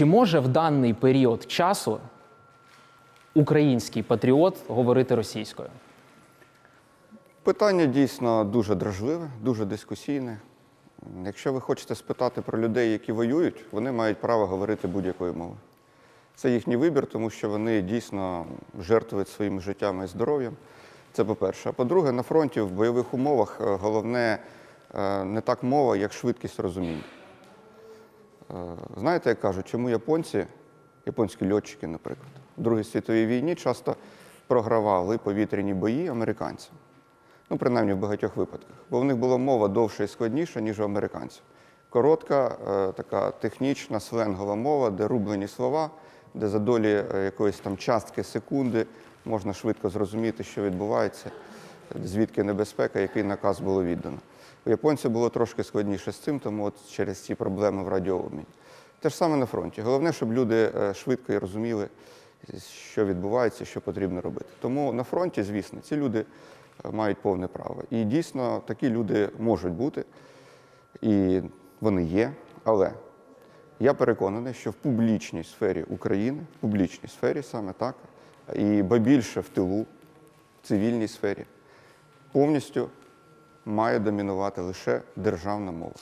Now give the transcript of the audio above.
Чи може в даний період часу український патріот говорити російською? Питання дійсно дуже дражливе, дуже дискусійне. Якщо ви хочете спитати про людей, які воюють, вони мають право говорити будь-якою мовою. Це їхній вибір, тому що вони дійсно жертвують своїм життям і здоров'ям. Це по-перше. А по-друге, на фронті в бойових умовах е, головне е, не так мова, як швидкість розуміння. Е, Знаєте, як кажуть, чому японці, японські льотчики, наприклад, в Другій світовій війні часто програвали повітряні бої американцям. Ну, принаймні в багатьох випадках. Бо в них була мова довша і складніша, ніж у американців. Коротка, е, така технічна, сленгова мова, де рублені слова, де за долі е, якоїсь там частки секунди можна швидко зрозуміти, що відбувається, звідки небезпека, який наказ було віддано. У японців було трошки складніше з цим, тому от через ці проблеми в радіообміні. Те ж саме на фронті. Головне, щоб люди е, швидко і розуміли, що відбувається, що потрібно робити. Тому на фронті, звісно, ці люди е, мають повне право. І дійсно такі люди можуть бути, і вони є. Але я переконаний, що в публічній сфері України, в публічній сфері саме так, і ба більше в тилу, в цивільній сфері, повністю має домінувати лише державна мова.